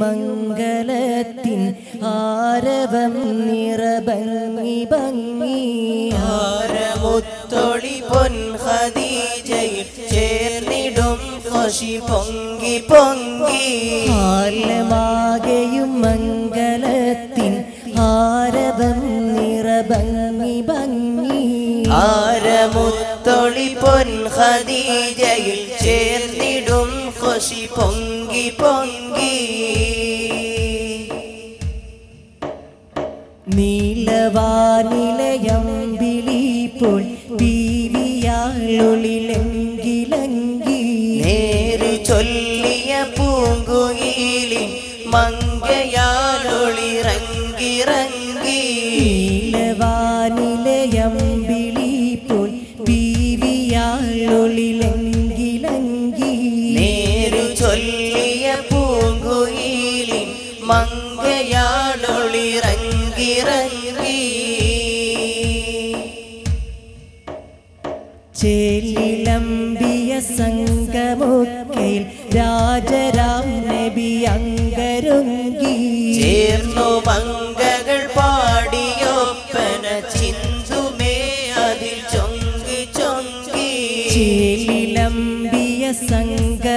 മംഗളത്തിൻ ആരവം നിറഭംഗി ഭംഗി. ആരമുത്തൊളി പൊൻ ഖദീജയിൽ ചേർന്നിടും ഖുഷി പൊങ്കി പൊങ്കി. ആലമാകെയും മംഗലത്തിൻ ആരവം നിറഭംഗി ഭംഗി. ആരമുത്തൊളി പൊൻ ഖദീജയിൽ ഖുഷി പൊങ്കി പൊങ്കി. നീലവാനിലയമ്പിളി പോൽ പീവിയാളൊളിലെങ്കിലങ്കി. നേര് ചൊല്ലിയ പൂങ്കുയിലി മങ്കയാലൊളിറങ്കിറങ്ങി നീലവാനിലയമ്പിളി ചൊല്ലിയ പൂങ്കുയിലിൻ മങ്കയാലൊളിറങ്കിറങ്ങി ചേലിലമ്പിയ സംഗമൊക്കയിൽ രാജരാം നബി അങ്കരുങ്കി. ചേർന്നു മങ്കകൾ പാടിയൊപ്പന ചിന്തുമേ അതിൽ ചൊങ്കി ചൊങ്കി.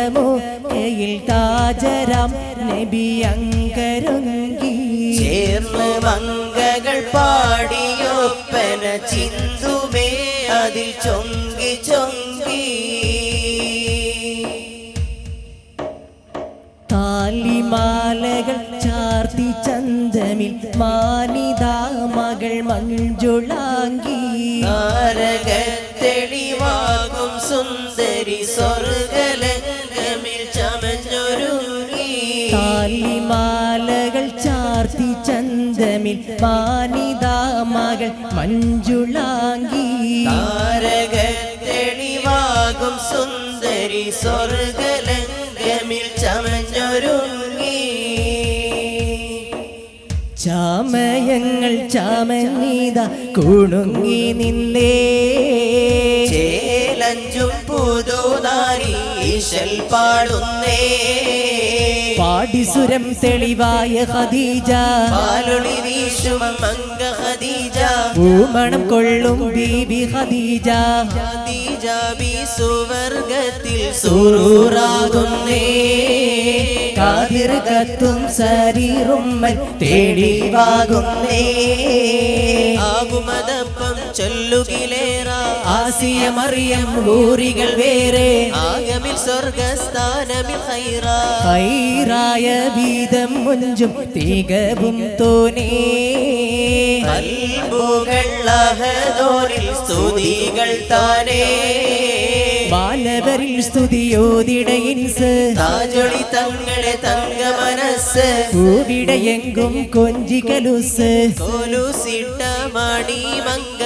സംഗമൊക്കയിൽ രാജരാം നബി അങ്കരുങ്കി. ചേർന്ന് മങ്കകൾ പാടിയൊപ്പന ചിന്തുമേ അതിൽ ചൊങ്കി ചൊങ്കി. താലിമാലകൾ ചാർത്തി ചന്തമിൽ മാനിതാ മകൾ മഞ്ജുളാങ്കി. മാനിതാ മകൾ മഞ്ജുളാങ്കി താരകത്തെളിവാകും സുന്ദരി സ്വർഗലംഗമിൽ ചമഞ്ഞൊരുങ്ങി. ചാമയങ്ങൾ ചാമനീത കുണുങ്ങി നിന്നേ. ചേലഞ്ചും പുതുതാരി ഈശൽ പാടുന്നേ. പാടിസുരം തെളിവായ ഖദീജ. പാലൊളി വീശും മങ്ക ഖദീജ. പൂമണം കൊള്ളും ബീബി ഖദീജ. ഖദീജ ബി സുവർഗത്തിൽ സുറൂറാകുന്നേ. കാതിർ കത്തും ശരീറുമ്മൽ തേടിവാകുന്നേ. ആകുമതപ്പം ചൊല്ലുകിലേറ. ആസിയ മറിയം ഊറികൾ വേറെ. ആഗമിൽ സ്വർഗസ്ഥാനമിൽ ഹൈറ. ഹൈറായ വീതം മുഞ്ചും തികവും തോനേ. സ്തുതികൾ താനേ. ബാലവരിൽ സ്തുതിയോതിടയിൻസ്. താജൊളി തങ്ങളെ തങ്ക മനസ്സ് പൂവിടയെങ്കും കൊഞ്ചികലുസ്. കൊലുസിട്ട മണി മങ്ക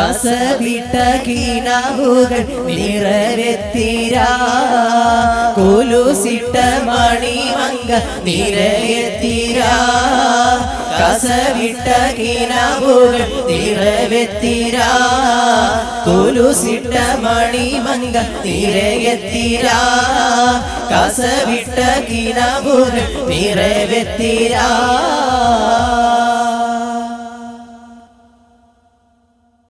കസവിട്ട കീനാവുകൾ നിറവെത്തീരാ കൊലുസിട്ട മണിമങ്ക നിറയെത്തീരാ. കസവിട്ട കീനാവുകൾ നിറവെത്തീരാ കൊലുസിട്ട മണിമങ്ക നിറയെത്തീരാ. കസവിട്ട കീനാവുകൾ നിറവെത്തീരാ